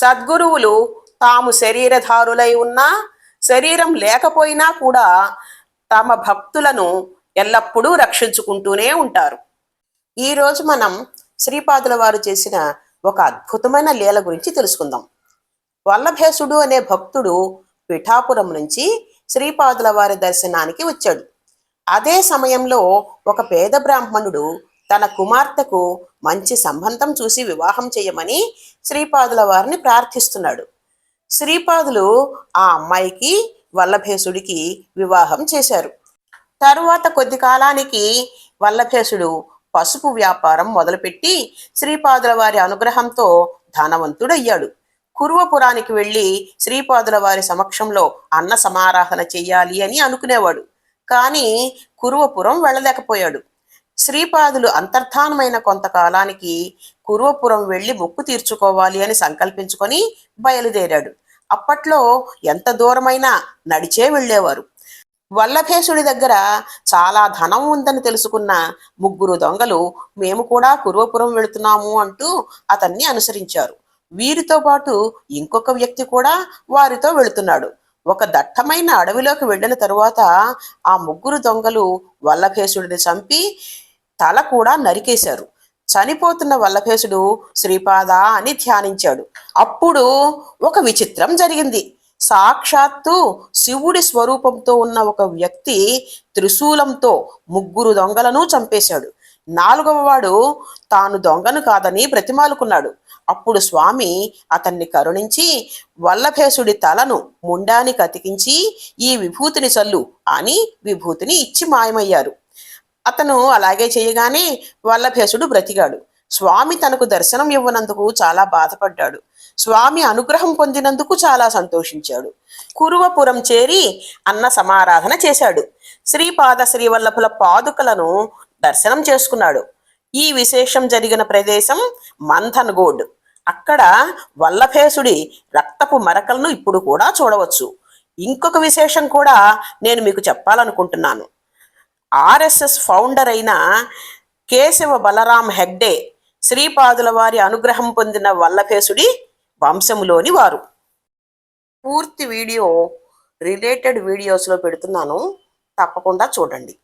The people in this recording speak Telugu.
సద్గురువులు తాము శరీరధారులై ఉన్నా శరీరం లేకపోయినా కూడా తమ భక్తులను ఎల్లప్పుడూ రక్షించుకుంటూనే ఉంటారు. ఈరోజు మనం శ్రీపాదుల వారు చేసిన ఒక అద్భుతమైన లీల గురించి తెలుసుకుందాం. వల్లభేసుడు అనే భక్తుడు పిఠాపురం నుంచి శ్రీపాదుల వారి దర్శనానికి వచ్చాడు. అదే సమయంలో ఒక పేద బ్రాహ్మణుడు తన కుమార్తెకు మంచి సంబంధం చూసి వివాహం చేయమని శ్రీపాదుల వారిని ప్రార్థిస్తున్నాడు. శ్రీపాదులు ఆ అమ్మాయికి వల్లభేసుడికి వివాహం చేశారు. తరువాత కొద్ది కాలానికి వల్లభేసుడు పసుపు వ్యాపారం మొదలుపెట్టి శ్రీపాదుల వారి అనుగ్రహంతో ధనవంతుడయ్యాడు. కురువపురానికి వెళ్ళి శ్రీపాదుల వారి సమక్షంలో అన్న సమారాధన చెయ్యాలి అని అనుకునేవాడు. కానీ కురువపురం వెళ్ళలేకపోయాడు. శ్రీపాదులు అంతర్ధానమైన కొంతకాలానికి కురువపురం వెళ్ళి మొక్కు తీర్చుకోవాలి అని సంకల్పించుకొని బయలుదేరాడు. అప్పట్లో ఎంత దూరమైనా నడిచే వెళ్ళేవారు. వల్లభేశుడి దగ్గర చాలా ధనం ఉందని తెలుసుకున్న ముగ్గురు దొంగలు మేము కూడా కురువపురం వెళుతున్నాము అంటూ అతన్ని అనుసరించారు. వీరితో పాటు ఇంకొక వ్యక్తి కూడా వారితో వెళుతున్నాడు. ఒక దట్టమైన అడవిలోకి వెళ్ళిన తరువాత ఆ ముగ్గురు దొంగలు వల్లభేశుడిని చంపి తల కూడా నరికేశారు. చనిపోతున్న వల్లభేశుడు శ్రీపాద అని ధ్యానించాడు. అప్పుడు ఒక విచిత్రం జరిగింది. సాక్షాత్తు శివుడి స్వరూపంతో ఉన్న ఒక వ్యక్తి త్రిశూలంతో ముగ్గురు దొంగలను చంపేశాడు. నాలుగవ వాడు తాను దొంగను కాదని ప్రతిమాలుకున్నాడు అప్పుడు స్వామి అతన్ని కరుణించి వల్లభేసుడి తలను ముండానికి అతికించి ఈ విభూతిని చల్లు అని విభూతిని ఇచ్చి మాయమయ్యారు. అతను అలాగే చేయగానే వల్లభేసుడు బ్రతికాడు. స్వామి తనకు దర్శనం ఇవ్వనందుకు చాలా బాధపడ్డాడు. స్వామి అనుగ్రహం పొందినందుకు చాలా సంతోషించాడు. కురువపురం చేరి అన్న సమారాధన చేశాడు. శ్రీపాద శ్రీవల్లభుల పాదుకలను దర్శనం చేసుకున్నాడు. ఈ విశేషం జరిగిన ప్రదేశం మంథన్గోడ్ అక్కడ వల్లభేసుడి రక్తపు మరకలను ఇప్పుడు కూడా చూడవచ్చు. ఇంకొక విశేషం కూడా నేను మీకు చెప్పాలనుకుంటున్నాను. ఆర్ఎస్ఎస్ ఫౌండర్ అయిన కేశవ బలరాం హెగ్డే శ్రీపాదుల వారి అనుగ్రహం పొందిన వల్లభేసుడి వంశములోని వారు. పూర్తి వీడియో రిలేటెడ్ వీడియోస్లో పెడుతున్నాను. తప్పకుండా చూడండి.